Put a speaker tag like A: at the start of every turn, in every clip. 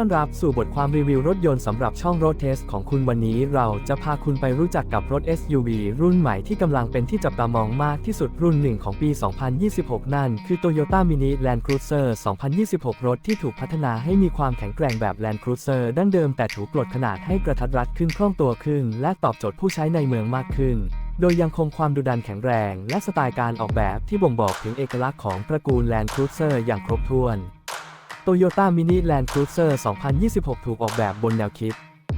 A: ต้อนรับสู่บทความรีวิวรถยนต์สำหรับช่องรถเทสของคุณวันนี้เราจะพาคุณไปรู้จักกับรถ SUV รุ่นใหม่ที่กำลังเป็นที่จับตามองมากที่สุดรุ่นหนึ่งของปี 2026 นั่นคือ Toyota Mini Land Cruiser 2026 รถที่ถูกพัฒนาให้มีความแข็งแกร่งแบบ Land Cruiser ดั้งเดิมแต่ถูกปลดขนาดให้กระทัดรัดขึ้นคล่องตัวขึ้น และตอบโจทย์ผู้ใช้ในเมืองมากขึ้นโดยยังคงความดุดันแข็งแรง และสไตล์การออกแบบที่บ่งบอกถึงเอกลักษณ์ของตระกูล Land Cruiser อย่างครบถ้วน Toyota Mini Land Cruiser 2026 ถูกออกแบบบนแนวคิด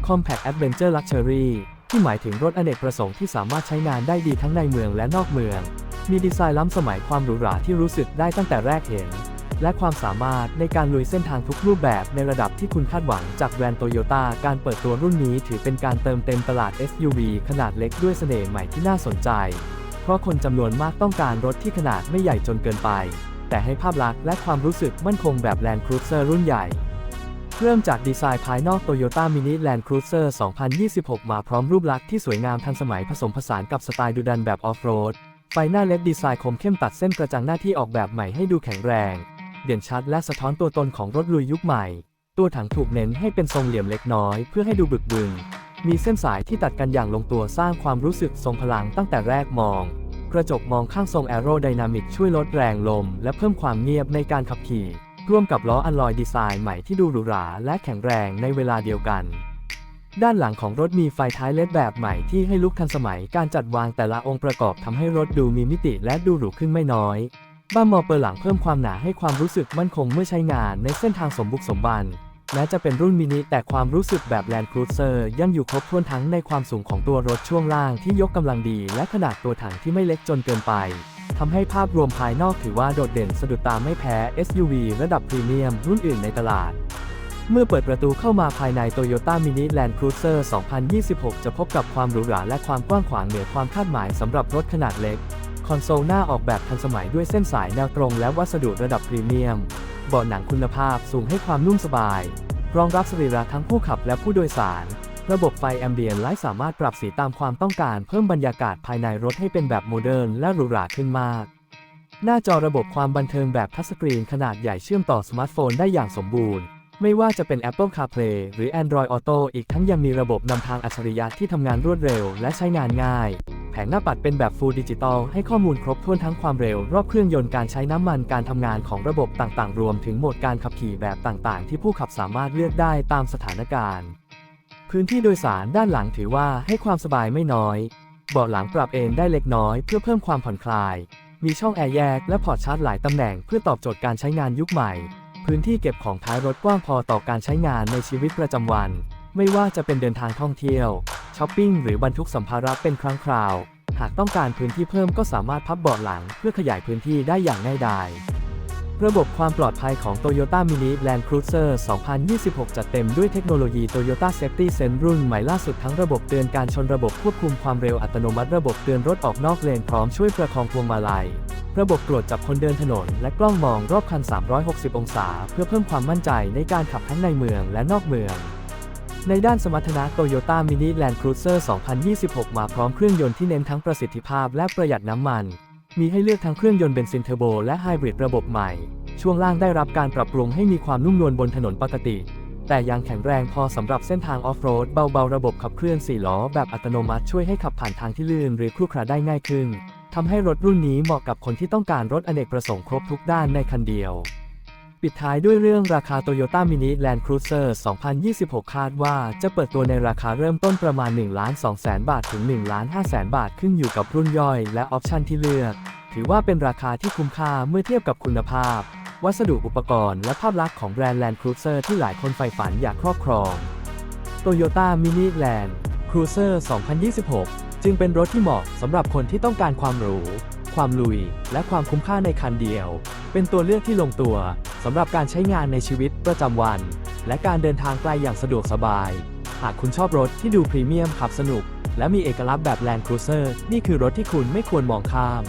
A: Compact Adventure Luxury ที่หมายถึงรถอเนกประสงค์ที่สามารถใช้งานได้ดีทั้งในเมืองและนอกเมือง มีดีไซน์ล้ำสมัยความหรูหราที่รู้สึกได้ตั้งแต่แรกเห็น และความสามารถในการลุยเส้นทางทุกรูปแบบในระดับที่คุณคาดหวังจากแบรนด์โตโยต้าการเปิดตัวรุ่นนี้ถือเป็นการเติมเต็มตลาด SUV ขนาดเล็กด้วยเสน่ห์ใหม่ที่น่าสนใจ เพราะคนจำนวนมากต้องการรถที่ขนาดไม่ใหญ่จนเกินไป แต่ให้ภาพลักษณ์และความรู้สึกมั่นคงแบบ Land Cruiser รุ่นใหญ่ เริ่มจากดีไซน์ภายนอก Toyota Mini Land Cruiser 2026 มาพร้อมรูปลักษณ์ที่สวยงามทันสมัยผสมผสานกับสไตล์ดุดันแบบออฟโรด ไฟหน้าเล็ดดีไซน์คมเข้มตัดเส้นกระจังหน้าที่ออกแบบใหม่ให้ดูแข็งแรง เด่นชัดและสะท้อนตัวตนของรถลุยยุคใหม่ ตัวถังถูกเน้นให้เป็นทรงเหลี่ยมเล็กน้อย เพื่อให้ดูบึกบึน มีเส้นสายที่ตัดกันอย่างลงตัวสร้างความรู้สึกทรงพลังตั้งแต่แรกมอง กระจกมองข้างทรงแอโรไดนามิกช่วยลดแรงลม และเพิ่มความเงียบในการขับขี่ ร่วมกับล้ออลลอยดีไซน์ใหม่ที่ดูหรูหราและแข็งแรงในเวลาเดียวกัน ด้านหลังของรถมีไฟท้ายเลดแบบใหม่ที่ให้ลุกทันสมัยการจัดวางแต่ละองค์ประกอบทำให้รถดูมีมิติและดูหรูขึ้นไม่น้อยบ้ามอเปอร์หลังเพิ่มความหนาให้ความรู้สึกมั่นคงเมื่อใช้งานในเส้นทางสมบุกสมบัน แม้จะเป็นรุ่นมินิแต่ความรู้สึกแบบ Land Cruiser ยังอยู่ครบถ้วนทั้งในความสูงของตัวรถช่วงล่างที่ยกกำลังดี และขนาดตัวถังที่ไม่เล็กจนเกินไปทำให้ภาพรวมภายนอกถือว่าโดดเด่นสะดุดตาไม่แพ้ SUV ระดับพรีเมียมรุ่นอื่นในตลาด เมื่อเปิดประตูเข้ามาภายใน Toyota Mini Land Cruiser 2026 จะพบกับความหรูหราและความกว้างขวางเหนือความคาดหมายสำหรับรถขนาดเล็ก คอนโซลหน้าออกแบบทันสมัยด้วยเส้นสายแนวตรงและวัสดุระดับพรีเมียม เบาะหนังคุณภาพสูงให้ความนุ่มสบาย รองรับสรีระทั้งผู้ขับและผู้โดยสาร ระบบไฟแอมเบียนไลท์สามารถปรับสีตามความต้องการเพิ่มบรรยากาศภายในรถให้เป็นแบบโมเดิร์นและหรูหราขึ้นมาก หน้าจอระบบความบันเทิงแบบทัชสกรีนขนาดใหญ่เชื่อมต่อสมาร์ทโฟนได้อย่างสมบูรณ์ไม่ว่าจะเป็น Apple CarPlay หรือ Android Auto อีกทั้งยังมีระบบนำทางอัจฉริยะที่ทำงานรวดเร็วและใช้งานง่าย แผงหน้าปัดเป็นแบบ Full Digital ให้ข้อมูลครบถ้วนทั้งความเร็ว รอบเครื่องยนต์การใช้น้ำมันการทำงานของระบบต่างๆ รวมถึงโหมดการขับขี่แบบต่างๆ ที่ผู้ขับสามารถเลือกได้ตามสถานการณ์ พื้นที่โดยสารด้านหลังถือว่าให้ความสบายไม่น้อยเบาะหลังปรับเอนได้เล็กน้อยเพื่อเพิ่มความผ่อนคลาย มีช่องแอร์แยกและพอร์ตชาร์จหลายตำแหน่งเพื่อตอบโจทย์การใช้งานยุคใหม่ พื้นที่เก็บของท้ายรถกว้างพอต่อการใช้งานในชีวิตประจำวัน ไม่ว่าจะเป็นเดินทางท่องเที่ยว ช้อปปิ้งหรือบรรทุกสัมภาระเป็นครั้งคราว หากต้องการพื้นที่เพิ่มก็สามารถพับเบาะหลังเพื่อขยายพื้นที่ได้อย่างง่ายดายระบบความปลอดภัยของ Toyota Mini Land Cruiser 2026 จัดเต็มด้วยเทคโนโลยี Toyota Safety Sense รุ่นใหม่ล่าสุดทั้งระบบเตือนการชนระบบควบคุมความเร็วอัตโนมัติระบบเตือนรถออกนอกเลนพร้อมช่วยประคองพวงมาลัย ระบบตรวจจับคนเดินถนน และกล้องมองรอบคัน 360 องศา เพื่อเพิ่มความมั่นใจในการขับทั้งในเมืองและนอกเมือง ในด้านสมรรถนะ Toyota Mini Land Cruiser 2026 มาพร้อมเครื่องยนต์ที่เน้นทั้งประสิทธิภาพและประหยัดน้ำมัน มีให้เลือกทั้งเครื่องยนต์เบนซินเทอร์โบและไฮบริดระบบใหม่ ช่วงล่างได้รับการปรับปรุงให้มีความนุ่มนวลบนถนนปกติ แต่ยังแข็งแรงพอสำหรับเส้นทางออฟโรดเบาๆ ระบบขับเคลื่อน4ล้อแบบอัตโนมัติช่วยให้ขับผ่านทางที่ลื่นหรือครุขระได้ง่ายขึ้นทำให้รถรุ่นนี้เหมาะกับคนที่ต้องการรถอเนกประสงค์ครบทุกด้านในคันเดียว ปิดท้ายด้วยเรื่องราคา Toyota Mini Land Cruiser 2026 คาดว่าจะเปิดตัวในราคาเริ่มต้นประมาณ 1 2 0 0 0 0 บาทถึง 1 5 0 0 0 0 บาทขึ้นอยู่กับรุ่นย่อยและออปชันที่เลือก ถือว่าเป็นราคาที่คุ้มค่าเมื่อเทียบกับคุณภาพ วัสดุอุปกรณ์และภาพลักษณ์ของแบรนด์ Land Cruiser ที่หลายคนใฝ่ฝันอยากครอบครอง Toyota Mini Land Cruiser 2026 จึงเป็นรถที่เหมาะสำหรับคนที่ต้องการความหรู ความลุย และความคุ้มค่าในคันเดียว เป็นตัวเลือกที่ลงตัว สำหรับการใช้งานในชีวิตประจำวัน และการเดินทางไกลอย่างสะดวกสบาย หากคุณชอบรถที่ดูพรีเมียมขับสนุก และมีเอกลักษณ์แบบ Land Cruiser นี่คือรถที่คุณไม่ควรมองข้าม